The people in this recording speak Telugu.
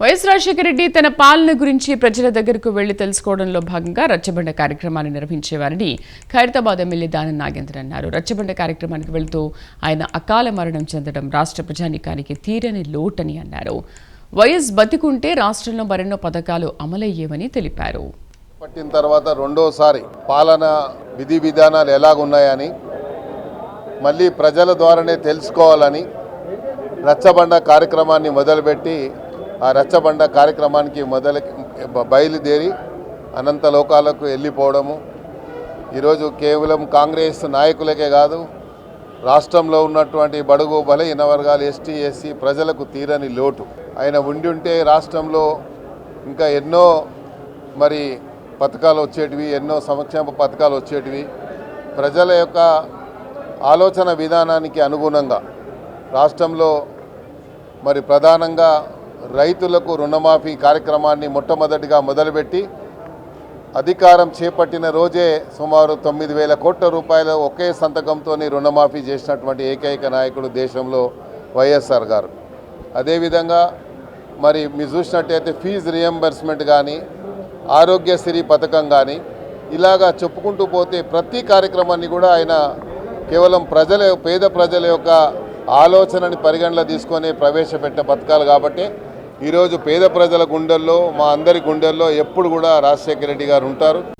వైఎస్ రాజశేఖర రెడ్డి తన పాలన గురించి ప్రజల దగ్గరకు వెళ్ళి తెలుసుకోవడంలో భాగంగా రచ్చబండ కార్యక్రమాన్ని నిర్వహించేవారని ఖైరతాబాద్ ఎమ్మెల్యే దానం నాగేంద్ర అన్నారు. రచ్చబండ కార్యక్రమానికి వెళుతూ ఆయన అకాల మరణం చెందడం రాష్ట్ర ప్రజానీకానికి తీరని లోటని అన్నారు. వైఎస్ బతికుంటే రాష్ట్రంలో మరెన్నో పథకాలు అమలయ్యేవని తెలిపారు. పట్టిన తర్వాత రెండోసారి పాలన విధి విధానాలు ఎలాగున్నాయని మళ్ళీ ప్రజల ద్వారానే తెలుసుకోవాలని రచ్చబండ కార్యక్రమాన్ని మొదలుపెట్టి ఆ రచ్చబండ కార్యక్రమానికి మొదలు బయలుదేరి అనంత లోకాలకు వెళ్ళిపోవడము. ఈరోజు కేవలం కాంగ్రెస్ నాయకులకే కాదు రాష్ట్రంలో ఉన్నటువంటి బడుగు బలహీన వర్గాలు ఎస్టీ ఎస్సీ ప్రజలకు తీరని లోటు. ఆయన ఉండి ఉంటే రాష్ట్రంలో ఇంకా ఎన్నో మరి పథకాలు వచ్చేటివి ఎన్నో సంక్షేమ పథకాలు వచ్చేటివి. ప్రజల యొక్క ఆలోచన విధానానికి అనుగుణంగా రాష్ట్రంలో మరి ప్రధానంగా రైతులకు రుణమాఫీ కార్యక్రమాన్ని మొట్టమొదటిగా మొదలుపెట్టి అధికారం చేపట్టిన రోజే సుమారు తొమ్మిది వేల కోట్ల రూపాయలు ఒకే సంతకంతో రుణమాఫీ చేసినటువంటి ఏకైక నాయకుడు దేశంలో వైఎస్ఆర్ గారు. అదేవిధంగా మరి మీరు చూసినట్టయితే ఫీజు రియంబర్స్మెంట్ కానీ ఆరోగ్యశ్రీ పథకం కానీ ఇలాగా చెప్పుకుంటూ పోతే ప్రతి కార్యక్రమాన్ని కూడా ఆయన కేవలం ప్రజల పేద ప్రజల యొక్క ఆలోచనని పరిగణలో తీసుకొని ప్రవేశపెట్టిన పథకాలు కాబట్టి ఈరోజు పేద ప్రజల గుండెల్లో మా అందరి గుండెల్లో ఎప్పుడు కూడా రాజశేఖర రెడ్డి గారు ఉంటారు.